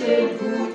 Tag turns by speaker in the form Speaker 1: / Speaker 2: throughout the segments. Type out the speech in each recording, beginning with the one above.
Speaker 1: się you.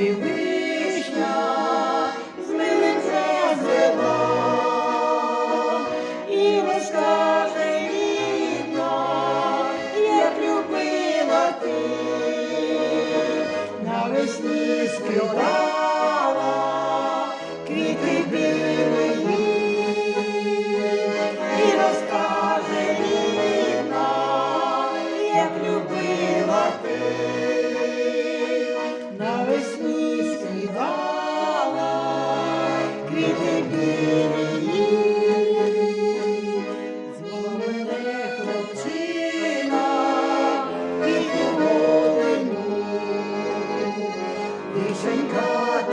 Speaker 1: Вишенька ти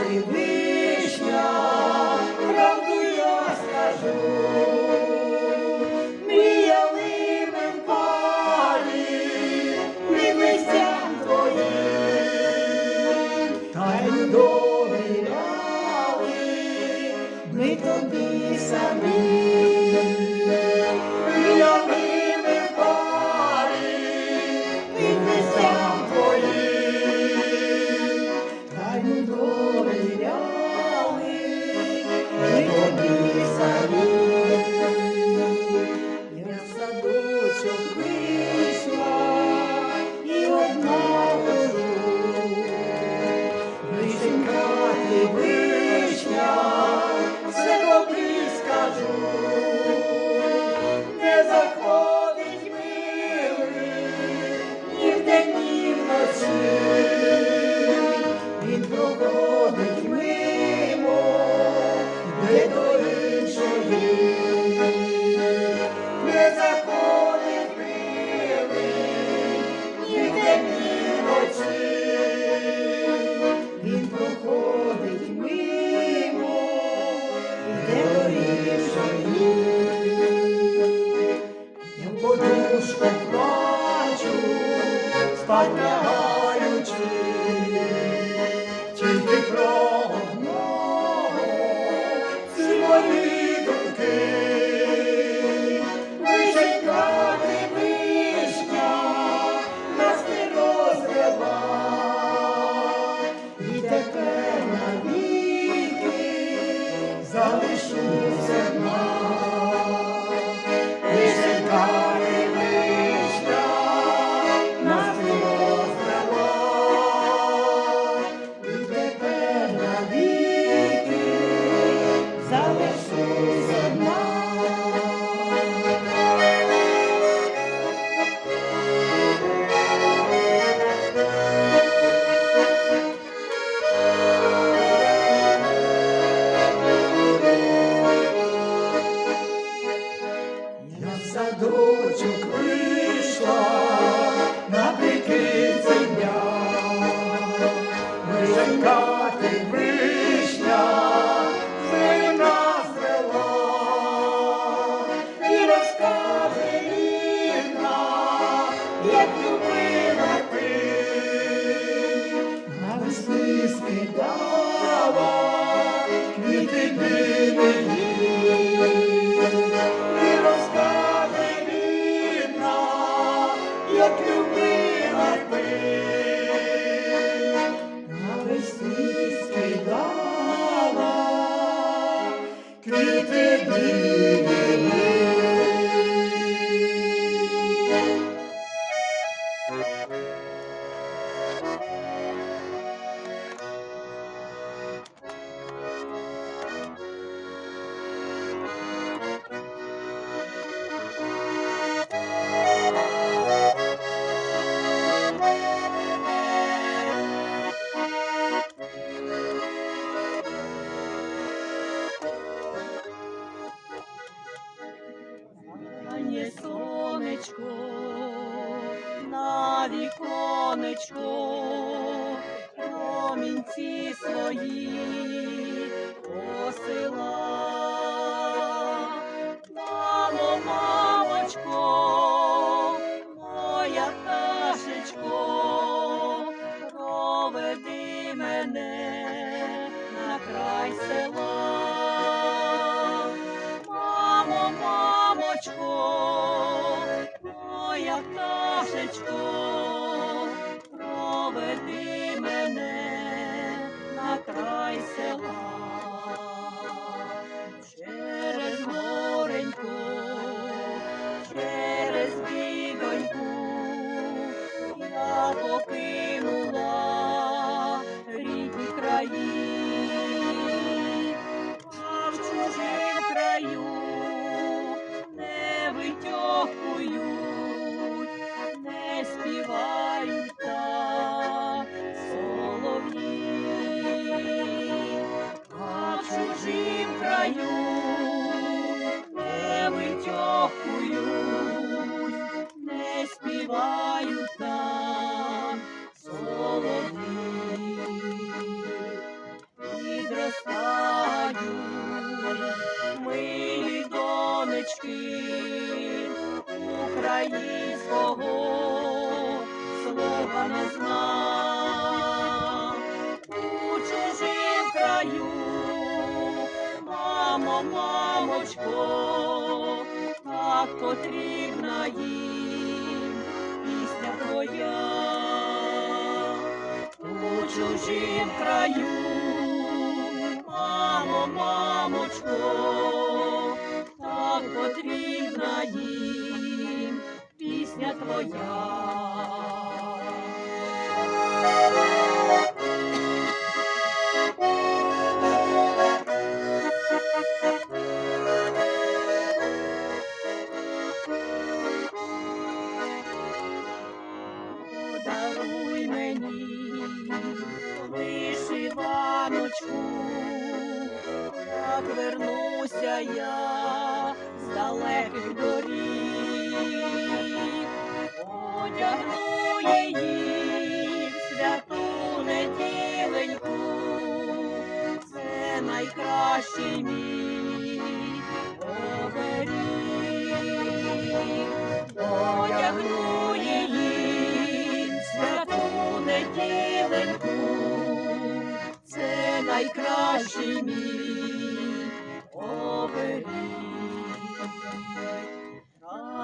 Speaker 1: Ти вишня, мене на край села. Мамо, мамочко, моя пташечко, у чужим краю, мамо, мамочко, так потрібна їм пісня твоя. Як вернуся я з далеких доріг, одягну її святу неділеньку, це найкращий мій оберіг. Одягну її в святу неділеньку, це найкращий мій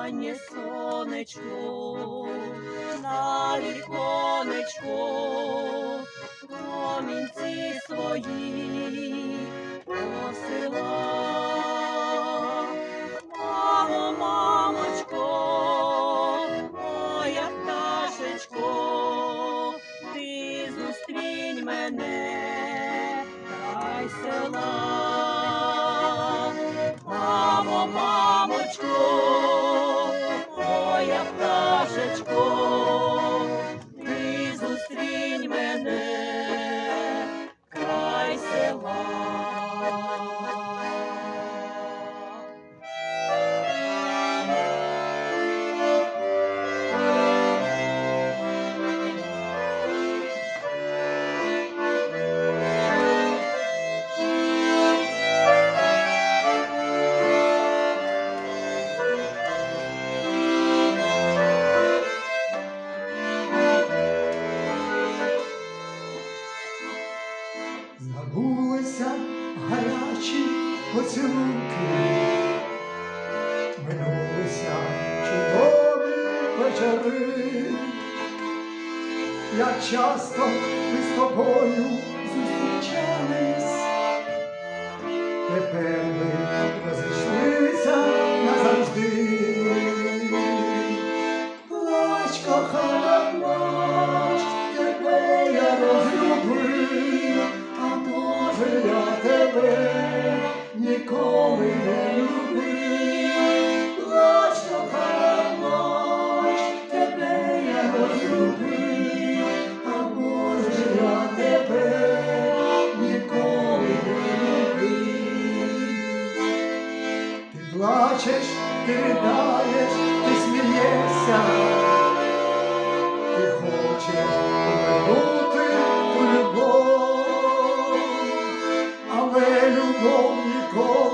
Speaker 1: Раннє сонечко, на віконечко, промінці свої посила. Мамо, мамочко, моя пташечко, ти зустрінь мене край села.
Speaker 2: Поцілунки, минулися чудові вечори. Як часто ми з тобою зустрічались, тепер ми розійшлися плачеш, ти ридаєш, ти смієшся, ти хочеш повернути ту любов, але любов ніколи.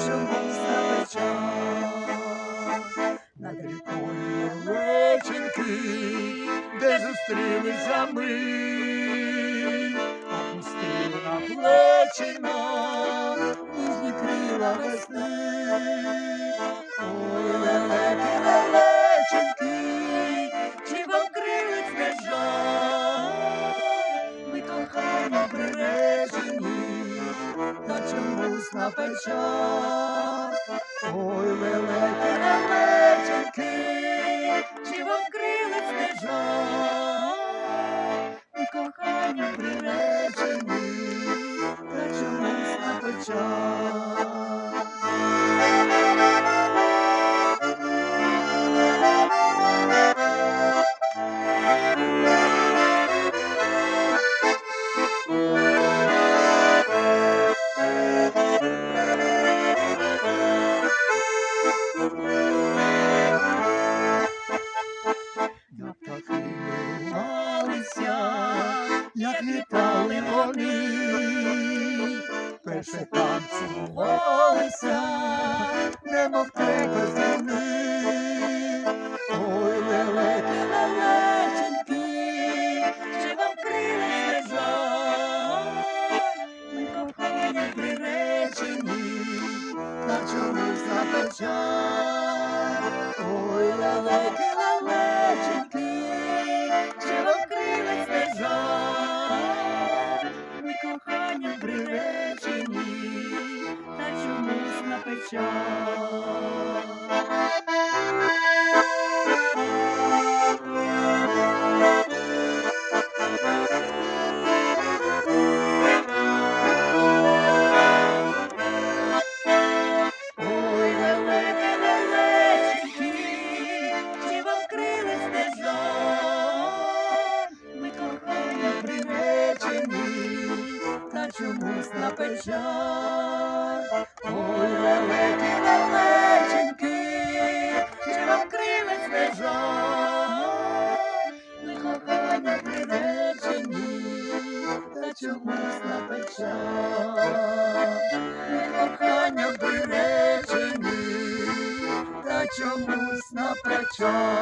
Speaker 2: побачив місце час над рікою личинки, де зустрілися ми, опустили на плечі. time. мисна печа, від кохання бережені, та чомусь на печа.